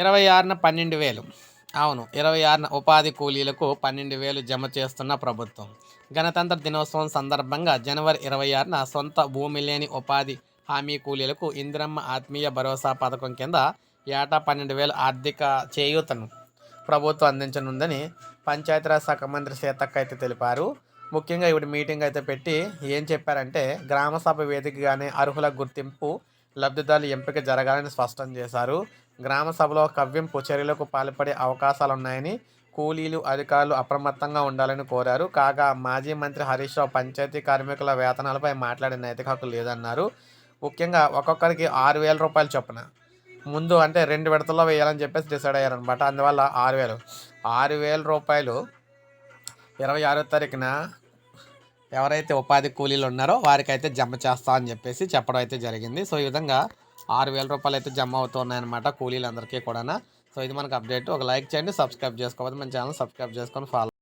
ఇరవై ఆరున పన్నెండు వేలు. అవును ఇరవై ఆరున ఉపాధి కూలీలకు పన్నెండు వేలు జమ చేస్తున్న ప్రభుత్వం. గణతంత్ర దినోత్సవం సందర్భంగా జనవరి ఇరవై ఆరున సొంత భూమి లేని ఉపాధి హామీ కూలీలకు ఇందిరమ్మ ఆత్మీయ భరోసా పథకం కింద ఏటా పన్నెండు వేలు ఆర్థిక చేయూతను ప్రభుత్వం అందించనుందని పంచాయతీరాజ్ శాఖ మంత్రి సీతక్క అయితే తెలిపారు. ముఖ్యంగా ఇప్పుడు మీటింగ్ అయితే పెట్టి ఏం చెప్పారంటే గ్రామసభ వేదికగానే అర్హుల గుర్తింపు లబ్ధిదారుల ఎంపిక జరగాలని స్పష్టం చేశారు. గ్రామ సభలో కవ్వింపు చర్యలకు పాల్పడే అవకాశాలు ఉన్నాయని కూలీలు అధికారులు అప్రమత్తంగా ఉండాలని కోరారు. కాగా మాజీ మంత్రి హరీష్ రావు పంచాయతీ కార్మికుల వేతనాలపై మాట్లాడే నైతిక హక్కు లేదన్నారు. ముఖ్యంగా ఒక్కొక్కరికి ఆరు వేల రూపాయలు చొప్పున. ముందు అంటే రెండు విడతల్లో వేయాలని చెప్పేసి డిసైడ్ అయ్యారనమాట అందువల్ల ఆరు వేలు. ఆరు వేల రూపాయలు ఇరవై ఆరో తారీఖున ఎవరైతే ఉపాధి కూలీలు ఉన్నారో వారికైతే జమ చేస్తా అని చెప్పేసి చెప్పడం అయితే జరిగింది. సో ఈ విధంగా ఆరు వేల రూపాయలు అయితే జమ అవుతున్నాయన్నమాట కూలీలందరికీ కూడా సో ఇది మనకు అప్డేట్. ఒక లైక్ చేయండి సబ్స్క్రైబ్ చేసుకోవాలి మన ఛానల్ సబ్స్క్రైబ్ చేసుకొని ఫాలో